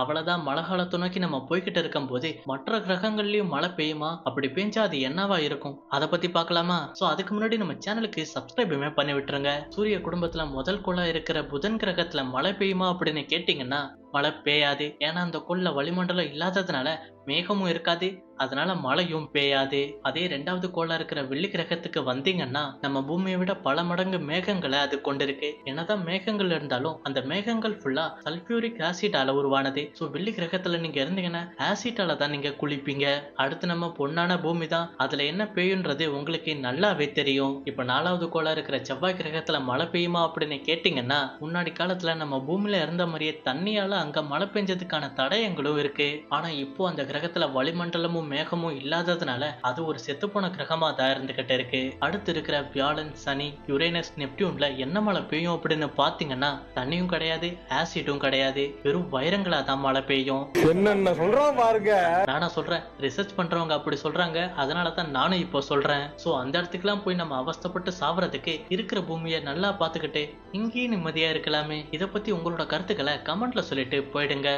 அவ்வளவுதான் மழை காலத்தை நோக்கி நம்ம போய்கிட்டு இருக்கும் போது மற்ற கிரகங்கள்லயும் மழை பெய்யுமா? அப்படி பெஞ்சா அது என்னவா இருக்கும்? அதை பத்தி பார்க்கலாமா? சோ அதுக்கு முன்னாடி நம்ம சேனலுக்கு சப்ஸ்கிரைபுமே பண்ணி விட்டுருங்க. சூரிய குடும்பத்துல முதல் கோளா இருக்கிற புதன் கிரகத்துல மழை பெய்யுமா அப்படின்னு கேட்டீங்கன்னா மழை பெய்யாது. ஏன்னா அந்த கொள்ள வளிமண்டலம் இல்லாததுனால மேகமும் இருக்காது. அதனால மழையும் பெய்யாது. அதே ரெண்டாவது கோளா இருக்கிற வெள்ளி கிரகத்துக்கு வந்தீங்கன்னா நம்ம பூமியை விட பல மடங்கு மேகங்களை அது கொண்டிருக்கு. என்னதான் மேகங்கள் இருந்தாலும் அந்த மேகங்கள் ஃபுல்லா சல்பியூரிக் ஆசிட்டால உருவானது. ஸோ வெள்ளி கிரகத்துல நீங்க இருந்தீங்கன்னா ஆசிட்டால தான் நீங்க குளிப்பீங்க. அடுத்து நம்ம பொன்னான பூமி தான். அதுல என்ன பெய்யுன்றது உங்களுக்கு நல்லாவே தெரியும். இப்ப நாலாவது கோளா இருக்கிற செவ்வாய் கிரகத்துல மழை பெய்யுமா அப்படின்னு கேட்டீங்கன்னா முன்னாடி காலத்துல நம்ம பூமியில இருந்த மாதிரியே தண்ணியால அங்க மழை பெஞ்சதுக்கான தடயங்களும் இருக்கு. ஆனா இப்போ அந்த கிரகத்துல வளிமண்டலமும் மேகமும் இல்லாததுனால அது ஒரு செத்துப்போன கிரகமா தான் இருந்துகிட்டு இருக்கு. அடுத்து இருக்கிற வியாழன் சனி யுரேனஸ் நெப்டியூன்ல என்ன மழை பெய்யும் அப்படின்னு பாத்தீங்கன்னா தண்ணியும் கிடையாது ஆசிடும் கிடையாது. வெறும் வைரங்களா தான் மழை பெய்யும். என்னென்ன சொல்றான் பாருங்க. நானா சொல்றேன் ரிசர்ச் பண்றவங்க அப்படி சொல்றாங்க. அதனால தான் நானும் இப்போ சொல்றேன். சோ அந்த இடத்துக்குலாம் போய் நம்ம அவஸ்தைப்பட்டு சாவறதுக்கு இருக்கிற பூமியை நல்லா பார்த்துக்கிட்டு இங்கேயும் நிம்மதியா இருக்கலாமே. இதை பத்தி உங்களோட கருத்துக்களை கமெண்ட்ல சொல்லிட்டு போயிடுங்க.